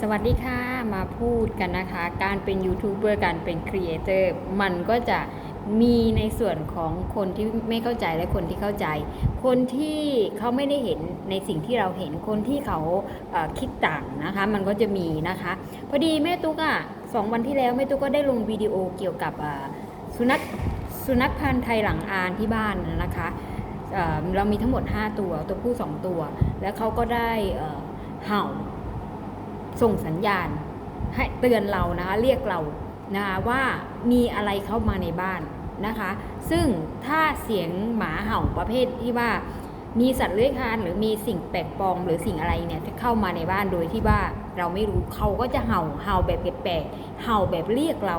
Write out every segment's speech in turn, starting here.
สวัสดีค่ะ มาพูดกันนะคะ การเป็นยูทูบเบอร์การเป็นครีเอเตอร์มันก็จะมีในส่วนของคนที่ไม่เข้าใจและคนที่เข้าใจ คนที่เขาไม่ได้เห็นในสิ่งที่เราเห็นคนที่เขาเคิดต่างนะคะ มันก็จะมีนะคะ พอดีแม่ตุ๊กอะสองวันที่แล้วแม่ตุ๊กก็ได้ลงวิดีโอเกี่ยวกับสุนัขสุนัขพันธ์ไทยหลังอานที่บ้านนะคะเเรามีทั้งหมด 5 ตัวตัวผู้ 2 ตัว แล้วเขาก็ได้เอ่อเห่า ส่งสัญญาณให้เตือนเรานะคะเรียกเรานะคะว่ามีอะไรเข้ามาในบ้านนะคะ ซึ่งถ้าเสียงหมาเห่าประเภทที่ว่ามีสัตว์เลื้อยคลานหรือมีสิ่งแปลกปลอมหรือสิ่งอะไรเนี่ยที่เข้ามาในบ้านโดยที่ว่าเราไม่รู้เขาก็จะเห่าเห่าแบบแปลกๆเห่าแบบเรียกเรา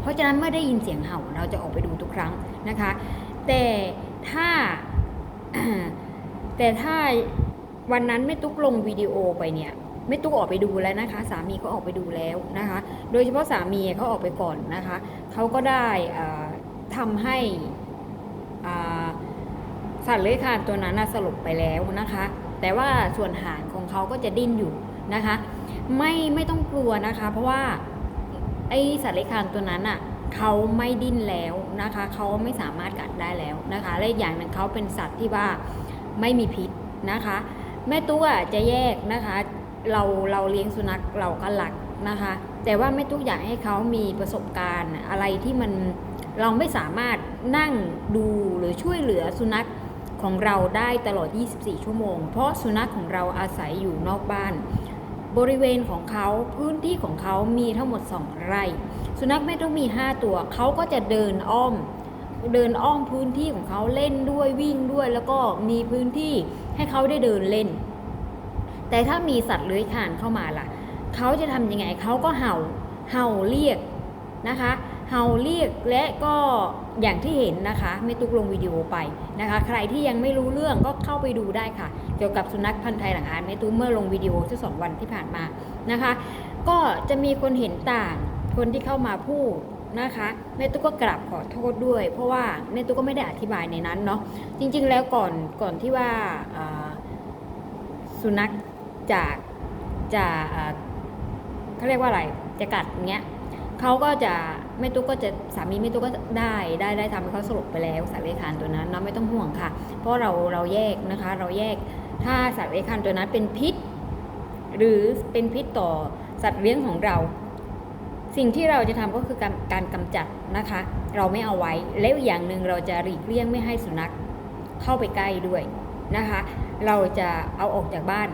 เพราะฉะนั้นเมื่อได้ยินเสียงเห่าเราจะออกไปดูทุกครั้งนะคะ แต่ถ้าแต่ถ้าวันนั้นแม่ตุกลงวิดีโอไปเนี่ย แม่ตุ๊กออกไปดูแล้วนะคะ สามีก็ออกไปดูแล้วนะคะ โดยเฉพาะสามีเขาออกไปก่อนนะคะเขาก็ได้ทำาให้สัตว์เลื้อยคลานตัวนั้นสลบไปแล้วนะคะ แต่ว่าส่วนหางของเขาก็จะดิ้นอยู่นะคะ ไม่ไม่ต้องกลัวนะคะ เพราะว่าไอสัตว์เลื้อยคลานตัวนั้นอะเขาไม่ดิ้นแล้วนะคะเขาไม่สามารถกัดได้แล้วนะคะและอีกอย่างหนึ่งเขาเป็นสัตว์ที่ว่าไม่มีพิษนะคะ แม่ตุ๊กอะจะแยกนะคะ เราเราเลี้ยงสุนัขเราก็รักนะคะ แต่ว่าแม่ตุ๊กอย่ากให้เขามีประสบการณ์อะไรที่มันเราไม่สามารถนั่งดูหรือช่วยเหลือสุนัขของเราได้ตลอด 24 ชั่วโมง เพราะสุนัขของเราอาศัยอยู่นอกบ้าน บริเวณของเขาพื้นที่ของเขามีทั้งหมด 2 ไร่ สุนัขแม่ต้องมี 5 ตัว เขาก็จะเดินอ้อม เดินอ้อมพื้นที่ของเขาเล่นด้วยวิ่งด้วย แล้วก็มีพื้นที่ให้เขาได้เดินเล่น แต่ถ้ามีสัตว์เลื้อยคลานเข้ามาล่ะ เขาจะทำยังไงเขาก็เห่าเห่าเรียกนะคะ เห่าเรียกและก็อย่างที่เห็นนะคะไม่ตุกลงวิดีโอไปนะคะ ใครที่ยังไม่รู้เรื่องก็เข้าไปดูได้ค่ะ เกี่ยวกับสุนัขพันธ์ไทยหลังอานไม่ตุกเมื่อลงวิดีโอที่สองวันที่ผ่านมานะคะ ก็จะมีคนเห็นต่างคนที่เข้ามาพูดนะคะแม่ตุ๊กก็กราบขอโทษด้วย เพราะว่าแม่ตุ๊กก็ไม่ได้อธิบายในนั้นเนาะจริง ๆ แล้วก่อนก่อนที่ว่าสุนัข จากจะเขาเรียกว่าอะไรจะกัดเงี้ยเขาก็จะแม่ตุ๊กก็จะสามีแม่ตุ๊กก็ได้ได้ได้ทำให้เขาสลบไปแล้วสัตว์เลื้อยคานตัวนั้นเนาะไม่ต้องห่วงค่ะ เพราะเราเราแยกนะคะ เราแยกถ้าสัตว์เลื้อยคานตัวนั้นเป็นพิษ หรือเป็นพิษต่อสัตว์เลี้ยงของเรา สิ่งที่เราจะทำก็คือการการกำจัดนะคะ เราไม่เอาไว้แล้วอีกอย่างหนึ่งเราจะหลีกเลี่ยงไม่ให้สุนัขเข้าไปใกล้ด้วยนะคะ เราจะเอาออกจากบ้าน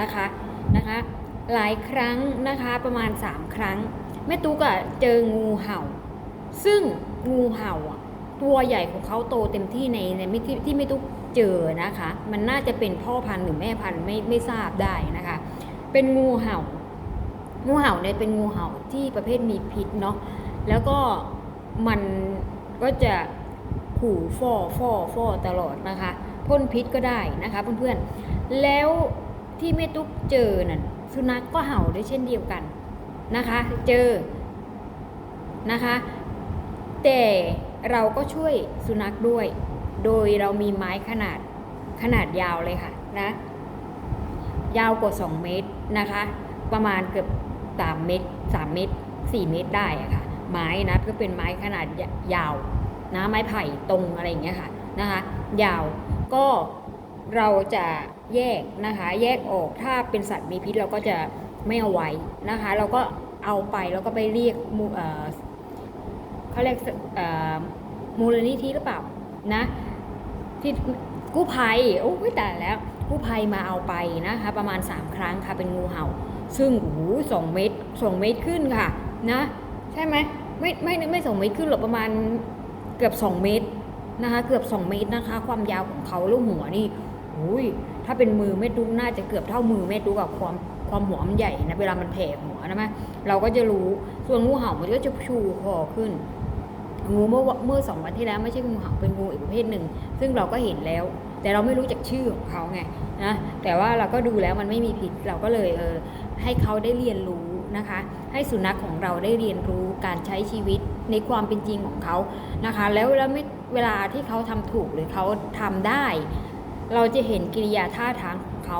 นะคะนะคะ หลายครั้งนะคะประมาณ 3 ครั้งแม่ตุ๊กอะเจองูเห่า ซึ่งงูเห่าอะตัวใหญ่ของเขาโตเต็มที่ในในที่ที่แม่ตุ๊กเจอนะคะ มันน่าจะเป็นพ่อพันธุ์หรือแม่พันธุ์ไม่ไม่ทราบได้นะคะ เป็นงูเห่า งูเห่าเนี่ยเป็นงูเห่าที่ประเภทมีพิษเนาะแล้วก็มันก็จะขู่ฟ่อฟ่อฟ่อตลอดนะคะพ่นพิษก็ได้นะคะเพื่อนๆแล้ว ที่แม่ตุ๊กเจอนั่นสุนัขก็เห่าด้วยเช่นเดียวกันนะคะ เจอนะคะ แต่เราก็ช่วยสุนัขด้วย โดยเรามีไม้ขนาดขนาดยาวเลยค่ะนะยาวกว่า 2 เมตรนะคะ ประมาณเกือบ3เมตร3เมตร 4 เมตรได้อะค่ะ ไม้นะก็เป็นไม้ขนาดยาวนะไม้ไผ่ตรงอะไรอย่างเงี้ยค่ะนะคะ ยาวก็เราจะ แยกนะคะ แยกออกถ้าเป็นสัตว์มีพิษเราก็จะไม่เอาไว้นะคะ เราก็เอาไปแล้วก็ไปเรียกมูเออเขาเรียกเออมูลนิธิหรือเปล่านะที่กู้ภัยโอ้ยแต่แล้วกู้ภัยมาเอาไปนะคะ ประมาณ 3 ครั้งค่ะเป็นงูเห่า ซึ่งโอ้โหสองเมตรสองเมตรขึ้นค่ะนะใช่ไหมไม่ไม่ไม่สองเมตรขึ้นหรอกประมาณเกือบ 2 เมตรนะคะ เกือบ 2 เมตรนะคะ ความยาวของเขาลูกหัวนี่ อุ้ยถ้าเป็นมือแม่ตุ๊กน่าจะเกือบเท่ามือแม่ตุ๊กกับความความหัวมันใหญ่นะเวลามันแผ่หัวนะแม่เราก็จะรู้ส่วนงูเห่ามันก็จะชูคอขึ้น งูเมื่อเมื่อสองวันที่แล้วไม่ใช่งูเห่าเป็นงูอีกประเภทหนึ่ง ซึ่งเราก็เห็นแล้ว แต่เราไม่รู้จักชื่อของเขาไงนะแต่ว่าเราก็ดูแล้วมันไม่มีผิดเราก็เลยเออให้เขาได้เรียนรู้นะคะ ให้สุนัขของเราได้เรียนรู้การใช้ชีวิตในความเป็นจริงของเขานะคะ แล้วแล้วไม่เวลาที่เขาทำถูกหรือเขาทำได้ เราจะเห็นกิริยาท่าทางของเขา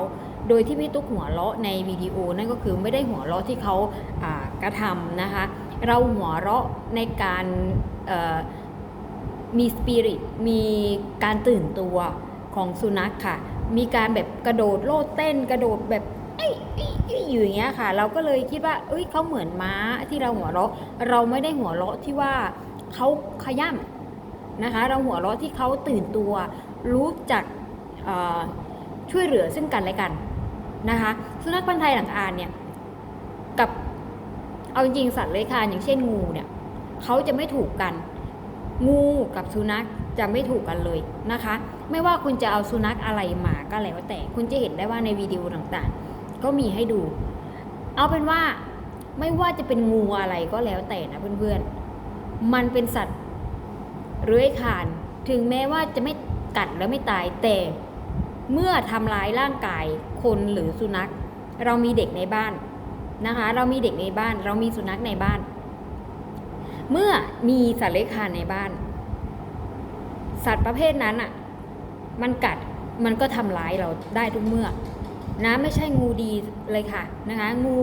โดยที่ไม่ตุ๊กหัวเราะในวิดีโอนั่นก็คือไม่ได้หัวเราะที่เขาากระทำนะคะ เราหัวเราะในการมีสปิริตมีการตื่นตัวของสุนัขค่ะ มีการแบบกระโดดโลดเต้น กระโดดแบบเอ้ยเอ้ยเอ้ยอยู่อย่างเงี้ยค่ะ เราก็เลยคิดว่า เอ้ยเขาเหมือนม้าที่เราหัวเราะ เราไม่ได้หัวเราะที่ว่าเขาขย่ำนะคะ เราหัวเราะที่เขาตื่นตัว รู้จัก ช่วยเหลือซึ่งกันและกันนะคะสุนัขพันธ์ไทยหลังอานเนี่ยกับเอาจริงสัตว์เลื้อยคลานอย่างเช่นงูเนี่ยเขาจะไม่ถูกกัน งูกับสุนัขจะไม่ถูกกันเลยนะคะ ไม่ว่าคุณจะเอาสุนัขอะไรมาก็แล้วแต่คุณจะเห็นได้ว่าในวิดีโอต่างๆ ก็มีให้ดู เอาเป็นว่าไม่ว่าจะเป็นงูอะไรก็แล้วแต่นะเพื่อนๆ มันเป็นสัตว์เลื้อยคลาน ถึงแม้ว่าจะไม่กัดแล้วไม่ตายแต่ เมื่อทำร้ายร่างกายคนหรือสุนัข เรามีเด็กในบ้านนะคะ เรามีเด็กในบ้าน เรามีสุนัขในบ้าน เมื่อมีสัตว์เลื้อยคลานในบ้าน สัตว์ประเภทนั้นอะ มันกัดมันก็ทำร้ายเราได้ทุกเมื่อ นะไม่ใช่งูดีเลยค่ะนะคะ งู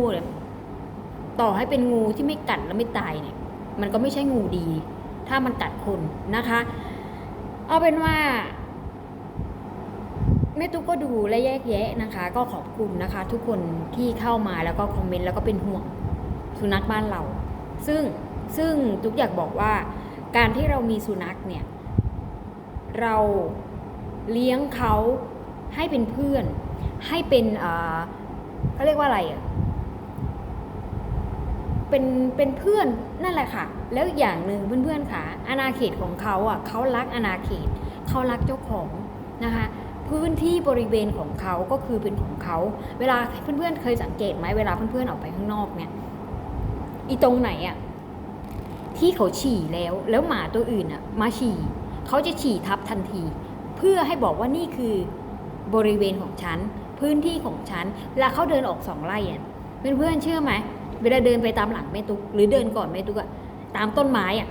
ต่อให้เป็นงูที่ไม่กัดแล้วไม่ตายเนี่ย มันก็ไม่ใช่งูดี ถ้ามันกัดคนนะคะ เอาเป็นว่า แม่ตุ๊กก็ดูและแยกแยะนะคะ ก็ขอบคุณนะคะ ทุกคนที่เข้ามาแล้วก็คอมเมนต์แล้วก็เป็นห่วงสุนัขบ้านเรา ซึ่งซึ่งตุ๊กอยากบอกว่า การที่เรามีสุนัขเนี่ย เราเลี้ยงเขาให้เป็นเพื่อน ให้เป็นเออเขาเรียกว่าอะไรอะเป็นเป็นเพื่อนนั่นแหละค่ะ แล้วอีกอย่างหนึ่งเพื่อนๆค่ะอาณาเขตของเขาอะเขารักอาณาเขตเขารักเจ้าของนะคะ พื้นที่บริเวณของเขาก็คือเป็นของเขา เวลาเพื่อนๆเคยสังเกตไหมเวลาเพื่อนๆออกไปข้างนอกเนี่ยอีตรงไหนอะที่เขาฉี่แล้วแล้วหมาตัวอื่นอะมาฉี่เขาจะฉี่ทับทันที เพื่อให้บอกว่านี่คือบริเวณของฉันพื้นที่ของฉันเวลาเขาเดินออกสองไร่อะเพื่อนๆเชื่อไหมเวลาเดินไปตามหลังแม่ตุ๊กหรือเดินก่อนแม่ตุ๊กอะตามต้นไม้อะ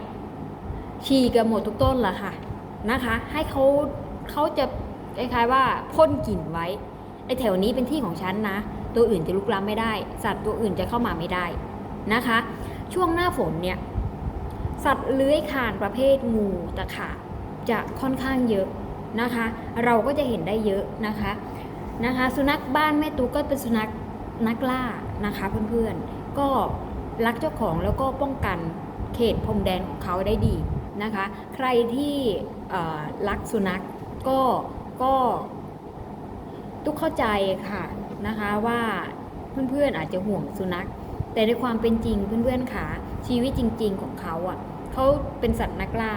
ฉี่กันหมดทุกต้นละค่ะนะคะ ให้เขาเขาจะ คล้ายๆว่าพ่นกลิ่นไว้ไอแถวนี้เป็นที่ของฉันนะ ตัวอื่นจะลุกล้ำไม่ได้ สัตว์ตัวอื่นจะเข้ามาไม่ได้นะคะ ช่วงหน้าฝนเนี่ยสัตว์เลื้อยคานประเภทงูตะขาบจะค่อนข้างเยอะนะคะ เราก็จะเห็นได้เยอะนะคะนะคะ สุนัขบ้านแม่ตุ๊กก็เป็นสุนัขนักล่านะคะเพื่อนๆก็รักเจ้าของแล้วก็ป้องกันเขตพรมแดนของเขาได้ดีนะคะ ใครที่รักสุนัขกก็ ก็ตุกเข้าใจค่ะนะคะว่าเพื่อนๆอาจจะห่วงสุนัข แต่ในความเป็นจริงเพื่อนๆขาชีวิตจริง ๆ ของเขาอะเขาเป็นสัตว์นักล่า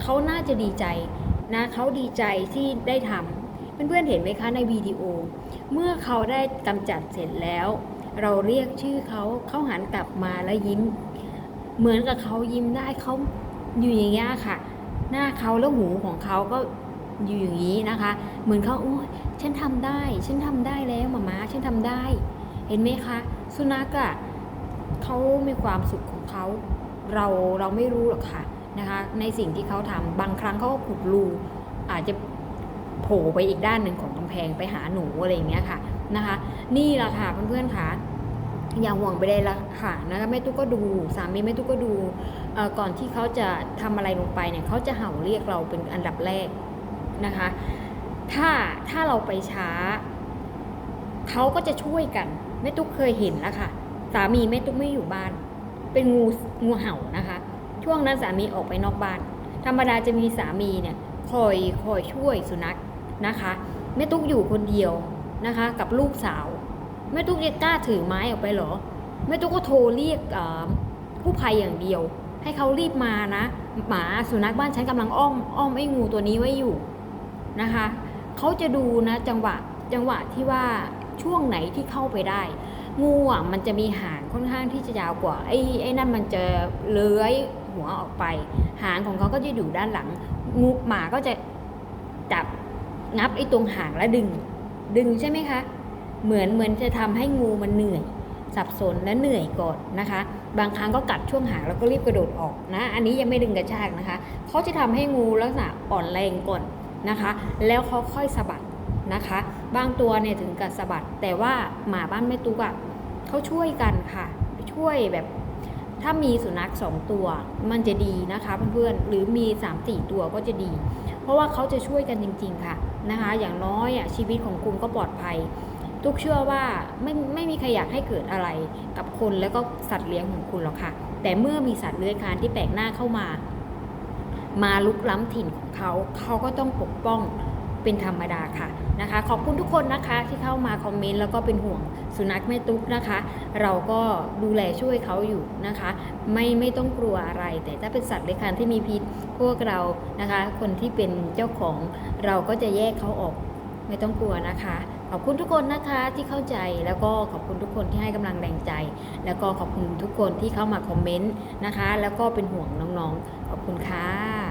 เขาน่าจะดีใจนะเขาดีใจที่ได้ทำเพื่อนๆเห็นไหมคะในวิดีโอ เมื่อเขาได้กำจัดเสร็จแล้ว เราเรียกชื่อเขาเขาหันกลับมาแล้วยิ้ม เหมือนกับเขายิ้มได้เขาอยู่อย่างเงี้ยค่ะ หน้าเขาแล้วหูของเขาก็ อยู่อย่างนี้นะคะ เหมือนเขาโอ้ยฉันทำได้ ฉันทำได้แล้วหมามาฉันทำได้ เห็นไหมคะ สุนัขอะเขามีความสุขของเขาเราเราไม่รู้หรอกค่ะนะคะ ในสิ่งที่เขาทำบางครั้งเขาก็ขุดรูอาจจะโผล่ไปอีกด้านหนึ่งของกำแพงไปหาหนูอะไรอย่างเงี้ยค่ะนะคะ นี่แหละค่ะเพื่อนๆค่ะอย่าห่วงไปเลยละค่ะนะคะแม่ตุ๊กก็ดูสามีแม่ตุ๊กก็ดูก่อนที่เขาจะทำอะไรลงไปเนี่ยเขาจะเห่าเรียกเราเป็นอันดับแรก นะคะ ถ้าถ้าเราไปช้า เขาก็จะช่วยกันแม่ตุ๊กเคยเห็นแล้วค่ะ สามีแม่ตุ๊กไม่อยู่บ้าน เป็นงูงูเห่านะคะ ช่วงนั้นสามีออกไปนอกบ้าน ธรรมดาจะมีสามีเนี่ยคอยคอยช่วยสุนัขนะคะแม่ตุ๊กอยู่คนเดียวนะคะ กับลูกสาวแม่ตุ๊กจะกล้าถือไม้ออกไปเหรอแม่ตุ๊กก็โทรเรียกผู้ภัยอย่างเดียว ให้เขารีบมานะหมาสุนัขบ้านฉันกำลังอ้อมอ้อมไอ้งูตัวนี้ไว้อยู่ นะคะเขาจะดูนะจังหวะจังหวะที่ว่าช่วงไหนที่เข้าไปได้ งูอะมันจะมีหางค่อนข้างที่จะยาวกว่าไอ้ไอ้นั่นมันจะเลื้อยหัวออกไป หางของเขาก็จะอยู่ด้านหลัง งูหมาก็จะจับงับไอ้ตรงหางแล้วดึง ดึงใช่ไหมคะ เหมือนเหมือนจะทำให้งูมันเหนื่อยสับสนและเหนื่อยก่อนนะคะ บางครั้งก็กัดช่วงหางแล้วก็รีบกระโดดออกนะ อันนี้ยังไม่ดึงกระชากนะคะเขาจะทำให้งูลักษณะอ่อนแรงก่อน นะคะ แล้วเขาค่อยสะบัดนะคะ บางตัวเนี่ยถึงกับสะบัด แต่ว่าหมาบ้านแม่ตุ๊กอะ่ะเขาช่วยกันค่ะ ช่วยแบบถ้ามีสุนัขสองตัวมันจะดีนะคะเพื่อนๆหรือมี3ามสี่ตัวก็จะดี เพราะว่าเขาจะช่วยกันจริง ๆ ค่ะนะคะ อย่างน้อยอะชีวิตของคุณก็ปลอดภัย ทุกเชื่อว่าไม่ไม่มีใครอยากให้เกิดอะไรกับคนแล้วก็สัตว์เลี้ยงของคุณหรอกค่ะ แต่เมื่อมีสัตว์เลื้อยคลานที่แปลกหน้าเข้ามา มาลุกล้ำถิ่นของเขา เขาก็ต้องปกป้องเป็นธรรมดาค่ะนะคะ ขอบคุณทุกคนนะคะที่เข้ามาคอมเมนต์แล้วก็เป็นห่วงสุนัขแม่ตุ๊กนะคะ เราก็ดูแลช่วยเขาอยู่นะคะ ไม่ไม่ต้องกลัวอะไร แต่ถ้าเป็นสัตว์เลื้อยคลานที่มีพิษพวกเรานะคะ คนที่เป็นเจ้าของเราก็จะแยกเขาออกไม่ต้องกลัวนะคะ ขอบคุณทุกคนนะคะที่เข้าใจแล้วก็ขอบคุณทุกคนที่ให้กำลังแรงใจ แล้วก็ขอบคุณทุกคนที่เข้ามาคอมเมนต์นะคะ แล้วก็เป็นห่วงน้องๆ ขอบคุณค่ะ